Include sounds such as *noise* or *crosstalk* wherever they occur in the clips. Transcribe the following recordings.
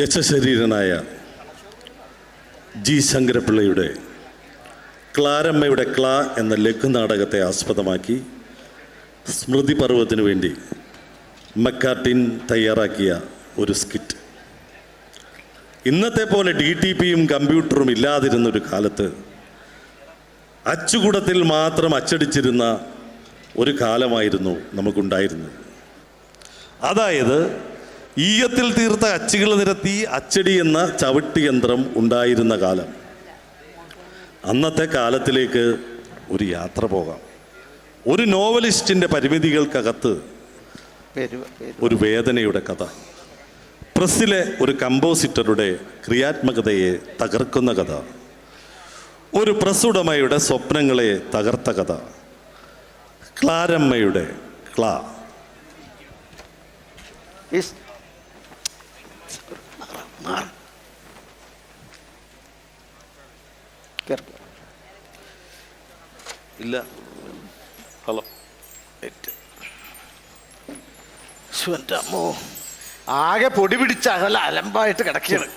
യശശരീരനായ G ശങ്കരപിള്ളയുടെ ക്ലാരമ്മയുടെ ക്ലാ എന്ന ലഘുനാടകത്തെ ആസ്പദമാക്കി സ്മൃതി പർവത്തിന് വേണ്ടി മക്കാർട്ടിൻ തയ്യാറാക്കിയ ഒരു സ്കിറ്റ്. ഇന്നത്തെ പോലെ ഡി ടി പിയും കമ്പ്യൂട്ടറും ഇല്ലാതിരുന്നൊരു കാലത്ത് അച്ചുകൂടത്തിൽ മാത്രം അച്ചടിച്ചിരുന്ന ഒരു കാലമായിരുന്നു നമുക്കുണ്ടായിരുന്നത്. അതായത് ഈയത്തിൽ തീർത്ത അച്ചുകൾ നിരത്തി അച്ചടി എന്ന ചവിട്ട് യന്ത്രം ഉണ്ടായിരുന്ന കാലം. അന്നത്തെ കാലത്തിലേക്ക് ഒരു യാത്ര പോകാം. ഒരു നോവലിസ്റ്റിന്റെ പരിമിതികൾക്കകത്ത് പേര് പേര് ഒരു വേദനയുടെ കഥ. പ്രസ്സിലെ ഒരു കമ്പോസിറ്ററുടെ ക്രിയാത്മകതയെ തകർക്കുന്ന കഥ. ഒരു പ്രസ് ഉടമയുടെ സ്വപ്നങ്ങളെ തകർത്ത കഥ. ക്ലാരമ്മയുടെ ക്ലാ. മാറ്. ഇല്ല. ഹലോ. അമ്മോ. ആകെ പൊടി പിടിച്ച അകല അലമ്പായിട്ട് കിടക്കുകയാണ്.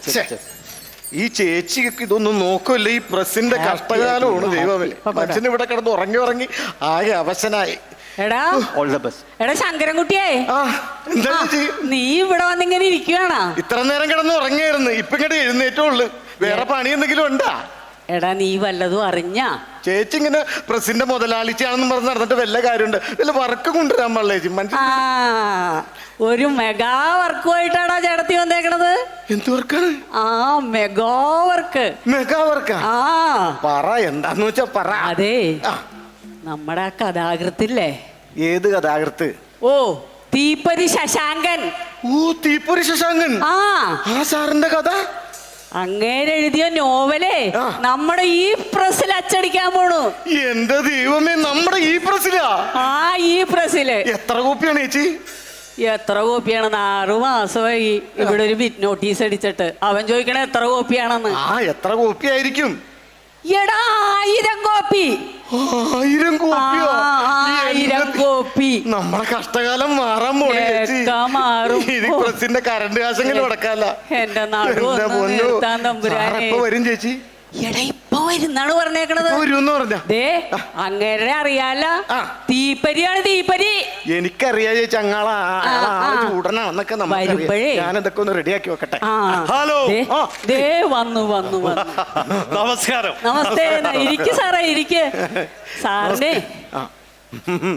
ഈ ചേച്ചിക്ക് ഇതൊന്നും നോക്കില്ല. ഈ പ്രസിന്റെ കഷ്ടകാലമാണ് ദൈവമേ. മനുഷ്യൻ ഇവിടെ കിടന്ന് ഉറങ്ങി ഉറങ്ങി ആകെ അവശനായി. എടാ ഓൾ ദ ബെസ്റ്റ് എടാ ശങ്കരൻകുട്ടിയെ. ആ എന്താ ചേച്ചി? നീ ഇവിടെ വന്നിങ്ങനെ ഇത്ര നേരം കിടന്ന് ഉറങ്ങിയായിരുന്നു. ഇപ്പൊ ഇങ്ങോട്ട് എഴുന്നേറ്റുള്ളു വേറെ പണി എന്തെങ്കിലും ഉണ്ടാ? എടാ നീ വല്ലതും അറിഞ്ഞാ. ചേച്ചി ഇങ്ങനെ പ്രസിന്റെ മുതലാളിച്ചാണെന്ന് പറഞ്ഞ് നടന്നിട്ട് വല്ല കാര്യമുണ്ട്. വല്ല വർക്ക് കൊണ്ടുവരാൻ പാടില്ല ചേച്ചി? ആ ഒരു മെഗാ വർക്കുമായിട്ടാടാ ചേട്ടത്തി വന്നേക്കണത്? എന്ത് വർക്കാണ് ആ മെഗാ വർക്ക് മെഗാ വർക്കാ ആ. പറ എന്താന്ന് വെച്ചാ പറ. അതെ. ആ, നമ്മുടെ ആ കഥാകൃത്തില്ലേ? ഏത് കഥാകൃത്ത്? ഓ തീപ്പരി ശശാങ്കൻ. ഓ തീപ്പൊരി ശശാങ്കൻ. ആ. ആ സാറിന്റെ കഥ? അങ്ങേരെഴുതിയ നോവലേ ആ. നമ്മുടെ ഈ പ്രസിൽ അച്ചടിക്കാൻ പോണു. എന്റെ ദൈവമേ നമ്മുടെ ഈ പ്രസിലാ? ആ ഈ പ്രസിൽ. എത്ര കോപ്പിയാണ് ചേച്ചി? എത്ര കോപ്പിയാണെന്ന് ആറു മാസമായി. ഇവിടെ ഒരു ബിറ്റ് നോട്ടീസ് അടിച്ചിട്ട്. അവൻ ചോദിക്കണേ എത്ര കോപ്പിയാണെന്ന്. ആ എത്ര കോപ്പി ആയിരിക്കും? എടാ ആയിരം കോപ്പി. ആയിരം കോപ്പിയോ? ആയിരം കോപ്പി. നമ്മളെ കഷ്ടകാലം മാറാൻ പോണേ മാറും. പ്രസിന്റെ കറണ്ട് കാശെങ്കിലും എന്റെ നാട് വരും ചേച്ചി. എടാ ഇപ്പൊ വരുന്നാണ് പറഞ്ഞേക്കണത്. പറഞ്ഞ. ദേ അങ്ങനെ അറിയാല. ആ. തീപ്പരിയാണ് തീപ്പരി. എനിക്കറിയാ ചേച്ചി അങ്ങാളെ വരുമ്പഴേ. ഒന്ന് റെഡിയാക്കി വെക്കട്ടെ. ആ. ഹലോ. ദേ, ആ. ദേ വന്നു വന്നു വന്നു. *laughs* നമസ്കാരം. നമസ്തേ ഇരിക്ക് സാറേ ഇരിക്ക്. സാറിനെ ആ.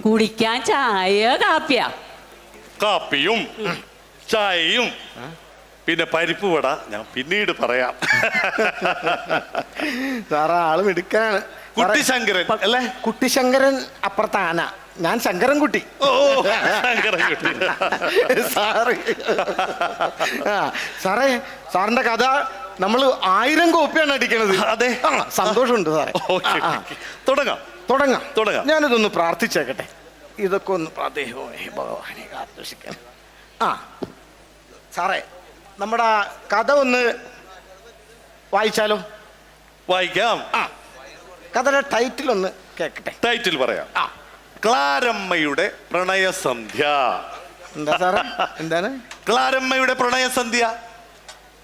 കുടിക്കാൻ ചായ കാപ്പിയ. കാപ്പിയും ചായയും. പിന്നെ പരിപ്പ് വട ഞാൻ പിന്നീട് പറയാം. സാറേ ആൾ മിടുക്കാണ് കുട്ടി ശങ്കരൻ അല്ലേ? കുട്ടി ശങ്കരൻ അപ്പുറത്ത് ആന. ഞാൻ ശങ്കരൻ കുട്ടി. ഓ ശങ്കരൻ കുട്ടി. *laughs* സാറ്. ആ സാറേ സാറിന്റെ കഥ നമ്മൾ ആയിരം കോപ്പിയാണ് അടിക്കണത്. അതെ. സന്തോഷമുണ്ട് സാറേ. തുടങ്ങാം. തുടങ്ങാം. തുടങ്ങാം. ഞാനിതൊന്ന് പ്രാർത്ഥിച്ചേക്കട്ടെ. ഇതൊക്കെ ഒന്ന് അദ്ദേഹമേ ഭഗവാനെ ആ സാറേ നമ്മുടെ കഥ ഒന്ന് വായിച്ചാലോ? വായിക്കാം. ആ. കഥയുടെ ടൈറ്റിൽ ഒന്ന് കേക്കട്ടെ ടൈറ്റിൽ പറയാം. ആ. ക്ലാരമ്മയുടെ പ്രണയസന്ധ്യ. എന്താ സാറേ? എന്താണ്? ക്ലാരമ്മയുടെ പ്രണയസന്ധ്യ.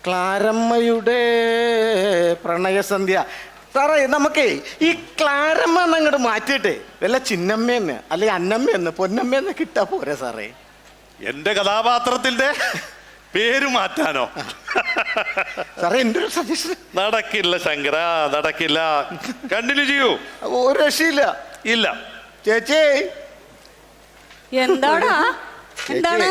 ക്ലാരമ്മയുടെ പ്രണയസന്ധ്യ. സാറേ നമുക്ക് ഈ ക്ലാരമ്മ എന്നങ്ങോട്ട് മാറ്റിയിട്ടെ. വല്ല ചിന്നമ്മയെന്ന് അല്ലെങ്കിൽ അന്നമ്മയെന്ന് പൊന്നമ്മയെന്ന് കിട്ടാ പോരെ സാറേ. എന്റെ കഥാപാത്രത്തിന്റെ പേര് മാറ്റാനോ? സാറേ എന്റെ ഒരു സജഷൻ? നടക്കില്ല ശങ്കര. നടക്കില്ല. കണ്ടിന്യൂ ചെയ്യൂ ഒരു രക്ഷയില്ല. ഇല്ല. ചേച്ചി. എന്താടാ? എന്താണ്?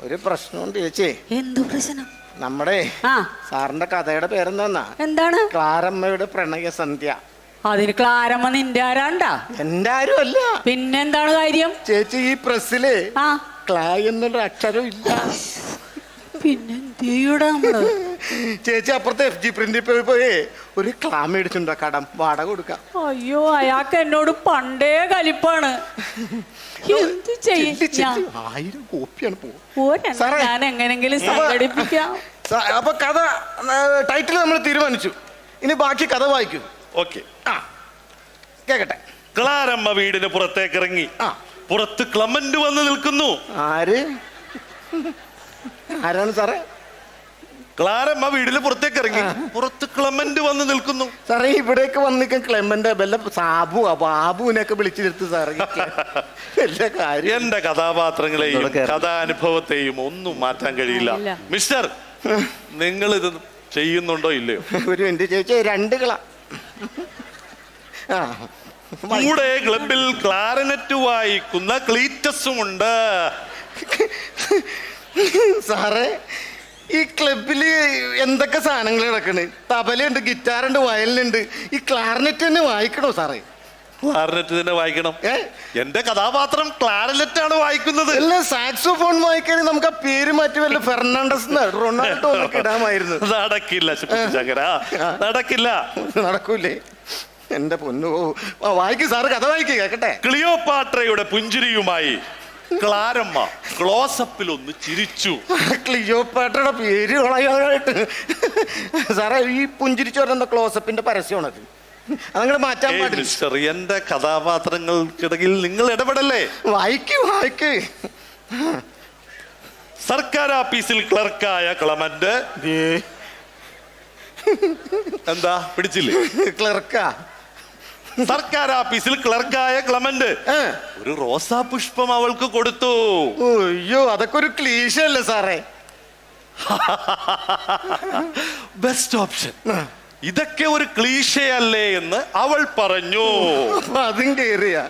ഒരു പ്രശ്നമുണ്ട് ചേച്ചി. എന്തു പ്രശ്നം? നമ്മുടെ ആ. സാറിന്റെ കഥയുടെ പേരെന്താ എന്താണ്? ക്ലാരമ്മയുടെ പ്രണയസന്ധ്യ അതിന് ക്ലാരമ്മ നിന്റെ ആരാണ്ടാ? എന്റെ ആരും അല്ല പിന്നെന്താണ് കാര്യം? ചേച്ചി ഈ പ്രസ്സിൽ ആ. ക്ലാ എന്നുള്ള അക്ഷരം ഇല്ല നമ്മൾ? *laughs* ചേച്ചി അപ്പുറത്തെ എഫ് ജി പ്രിന്റിൽ പോയി പോയി. ഒരു ക്ലാമ മേടിച്ചിട്ടുണ്ടോ കടം. വാടക കൊടുക്ക. അയ്യോ അയാൾക്ക് എന്നോട് പണ്ടേ കലിപ്പാണ്. *laughs* എന്ത് ചെയ്യും. ആയിരം കോപ്പിയാണ് പോകും ഞാൻ എങ്ങനെങ്കിലും സംഘടിപ്പിക്കാം. *laughs* അപ്പൊ കഥ ടൈറ്റിൽ നമ്മൾ തീരുമാനിച്ചു. ഇനി ബാക്കി കഥ വായിക്കൂ. ഓക്കെ. ആ കേക്കട്ടെ. ക്ലാരമ്മ വീടിന് പുറത്തേക്ക് ഇറങ്ങി. ആ. പുറത്ത് ക്ലമന്റ് വന്ന് നിൽക്കുന്നു. ആര്? ആരാണ് സാറേ? ക്ലാരമ്മ വീടിന് പുറത്തേക്ക് ഇറങ്ങി. പുറത്ത് ക്ലമന്റ് വന്ന് നിൽക്കുന്നു. സാറേ ഇവിടേക്ക് വന്നിക്കാൻ ക്ലമന്റ് വല്ല സാബു ബാബുവിനെയൊക്കെ വിളിച്ചെടുത്ത് സാറേ. എല്ലാ കാര്യം. എന്റെ കഥാപാത്രങ്ങളെയും. കഥാനുഭവത്തെയും ഒന്നും മാറ്റാൻ കഴിയില്ല. മിസ്റ്റർ നിങ്ങൾ ഇത് ചെയ്യുന്നുണ്ടോ ഇല്ലയോ? ഒരു എന്റെ ചേച്ചി രണ്ട് കള. ആ. കൂടെ ക്ലബിൽ ക്ലാരനറ്റ് വായിക്കുന്ന ക്ലീറ്റസും ഉണ്ട് *laughs* സാറേ ഈ ക്ലബിൽ എന്തൊക്കെ സാധനങ്ങൾ കിടക്കണ്? തബലയുണ്ട് ഗിറ്റാറുണ്ട് വയലിനുണ്ട്. ഈ ക്ലാർനെറ്റ് തന്നെ വായിക്കണോ സാറേ? ക്ലാർനെറ്റ് തന്നെ വായിക്കണം. ഏ? എന്റെ കഥാപാത്രം ക്ലാരനെറ്റ് ആണ് വായിക്കുന്നത്. അല്ല സാക്സോഫോൺ വായിക്കാൻ നമുക്ക് ആ പേര് മാറ്റി വല്ല ഫെർണാണ്ടസ് റൊണാൾഡോ ഇടാമായിരുന്നു. *laughs* നടക്കില്ല നടക്കില്ല. നടക്കൂലേ. എന്റെ പൊന്നു. വായിക്കും സാറ് കഥ വായിക്ക് കേക്കട്ടെ. ക്ലിയോപാട്രയുടെ പുഞ്ചിരിയുമായി ക്ലാരമ്മ. ക്ലോസപ്പിൽ ഒന്ന് ചിരിച്ചു. ക്ലിയോപാട്രയുടെ പേര് കളയാനായിട്ട്. സാറേ ഈ പുഞ്ചിരിച്ചു പറഞ്ഞ ക്ലോസപ്പിന്റെ പരസ്യമാണത്? അതങ്ങനെ മാറ്റാൻ ഏയ് പാടില്ല. മിസ്റ്റർ എന്റെ കഥാപാത്രങ്ങൾക്കിടയിൽ നിങ്ങൾ ഇടപെടല്ലേ? വായിക്ക് വായിക്ക്. സർക്കാർ ഓഫീസിൽ ക്ലർക്കായ ക്ലമന്റ് എന്താ? പിടിച്ചില്ലേ? ക്ലർക്കാ. സർക്കാർ ഓഫീസിൽ ക്ലർക്കായ ക്ലമന്റ്. ഒരു റോസാ പുഷ്പം അവൾക്ക് കൊടുത്തു. അയ്യോ അതൊക്കെ ഒരു ക്ലീശ അല്ലേ സാറേ? *laughs* ബെസ്റ്റ് ഓപ്ഷൻ ഇതൊക്കെ ഒരു ക്ലീശയല്ലേ എന്ന് അവൾ പറഞ്ഞു. അതും കേറിയ.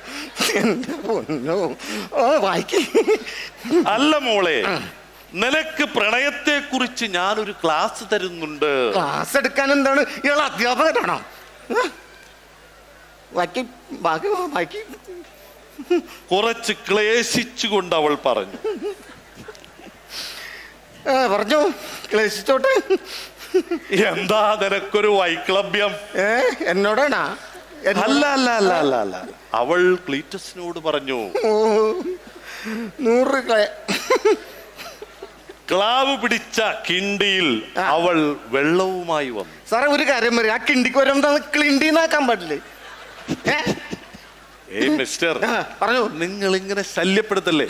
അല്ല മോളെ നിനക്ക് പ്രണയത്തെ കുറിച്ച് ഞാനൊരു ക്ലാസ് തരുന്നുണ്ട്. ക്ലാസ് എടുക്കാൻ എന്താണ്? ഇയാൾ അധ്യാപകനാണോ? ആ? ബാക്കി ബാക്കി കുറച്ച് ക്ലേശിച്ചുകൊണ്ട് അവൾ പറഞ്ഞു ആ, പറഞ്ഞോ ക്ലേശിച്ചോട്ടെ എന്താ നിനക്കൊരു വൈക്ലഭ്യം ഏ എന്നോടാണാ എന്നോട്? അല്ല അല്ല അല്ല അല്ല അല്ല അവൾ ക്ലീറ്റസിനോട് പറഞ്ഞു ഓ, നൂറ് ക്ലേ- ക്ലാവ് പിടിച്ച കിണ്ടിയിൽ ആ. അവൾ വെള്ളവുമായി വന്നു സാറേ ഒരു കാര്യം പറയാം ആ കിണ്ടിക്ക് വരുമ്പോ ക്ലിണ്ടിന്നാക്കാൻ പാടില്ലേ? ഏയ് മിസ്റ്റർ. പറഞ്ഞു. നിങ്ങൾ ഇങ്ങനെ ശല്യപ്പെടുത്തല്ലേ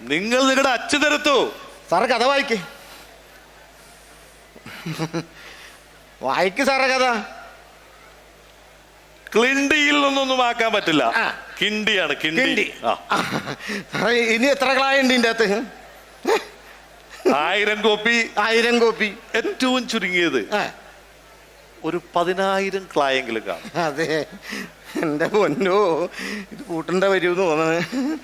നിങ്ങൾ നിങ്ങളുടെ അച്ഛൻ തരത്തു. സാറ് കഥ വായിക്ക്. വായിക്ക് സാറേ കഥ. ക്ലിണ്ടിയിൽ നിന്നൊന്നും ആക്കാൻ പറ്റില്ല. കിണ്ടിയാണ് കിണ്ടി. ഇനി എത്ര ക്ലായുണ്ട് ഇതിന്റെ അകത്ത്? ആയിരം കോപ്പി. ആയിരം കോപ്പി. ഏറ്റവും ചുരുങ്ങിയത് ഒരു പതിനായിരം ക്ലായെങ്കിലും കാണും. അതെ. എന്റെ പൊന്നോ ഇത് കൂട്ടേണ്ട വരുമെന്ന് തോന്നുന്നു.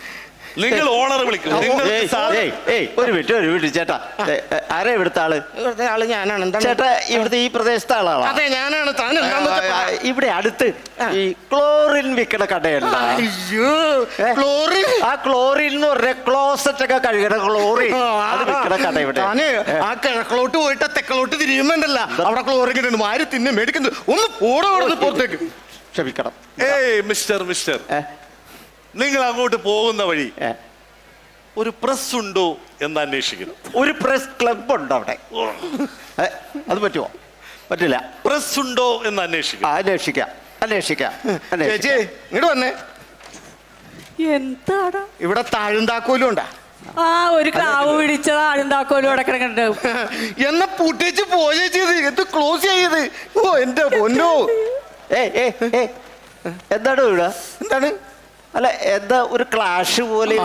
നിങ്ങൾ ഓണർ വിളിക്കും. നിങ്ങൾ ഏയ്, ഏയ്, ഏയ്, ഒരു മിനിറ്റ് ഒരു മിനിറ്റ് ചേട്ടാ. ഏ, ഏ, ആരാ ഇവിടുത്തെ ആൾ? ഇവിടുത്തെ ആൾ ഞാനാണ്. എന്താണ്? ചേട്ടാ ഇവിടുത്തെ ഈ പ്രദേശത്തെ ആളാണോ? അതെ ഞാനാണ്. താൻ എന്താന്ന് വെച്ചാ പറ. ഇവിടെ അടുത്ത് ഈ ക്ലോറിൻ വിൽക്കണ കടയുണ്ട്. അയ്യോ ഏ? ക്ലോറിൻ? ആ ക്ലോറിൻ എന്ന് പറഞ്ഞ ക്ലോസറ്റ് ഒക്കെ കഴുകണ ക്ലോറിൻ. അത് വിൽക്കണ കട ഇവിടെ. താന് ആ കിഴക്കലോട്ട് പോയിട്ട് തെക്കലോട്ട് തിരിയുമ്പോണ്ടല്ല. അവിടെ ക്ലോറിൻ മാരി ആര് തിന്നെ മേടിക്കുന്നത് ഒന്ന് പോടെ കൊടുത്ത് പുറത്തേക്ക്. ക്ഷമിക്കണം. ഏയ് മിസ്റ്റർ മിസ്റ്റർ ഏ, നിങ്ങൾ അങ്ങോട്ട് പോകുന്ന വഴി ഒരു പ്രസ് ഉണ്ടോ എന്ന് അന്വേഷിക്കുന്നു ഒരു പ്രസ് ക്ലബ് ഉണ്ടോ അവിടെ? അത് പറ്റുമോ? പറ്റില്ല. പ്രസ് ഉണ്ടോ എന്ന് ആ, അന്വേഷിക്കണം അന്വേഷിക്കാം. അന്വേഷിക്കാം. ചേച്ചി ഇങ്ങോട്ട് വന്നേ. എന്താടാ? ഇവിടെ താഴുണ്ടാക്കോലും ഉണ്ടാ. ആ ഒരു ക്ലാവ് പിടിച്ചത് ആളുണ്ടാക്കോലും അവിടെ കിടക്കണ്ട് *laughs* എന്നെ പൂട്ടിച്ച് പോയേ ചെയ്ത് എന്ത് ക്ലോസ് ചെയ്ത്. ഓ എന്റെ പൊന്നോ. ഏ ഏ എന്താണ് ഇവിടെ? എന്താണ്? അല്ല എന്താ ഒരു ക്ലാഷ് പോലെ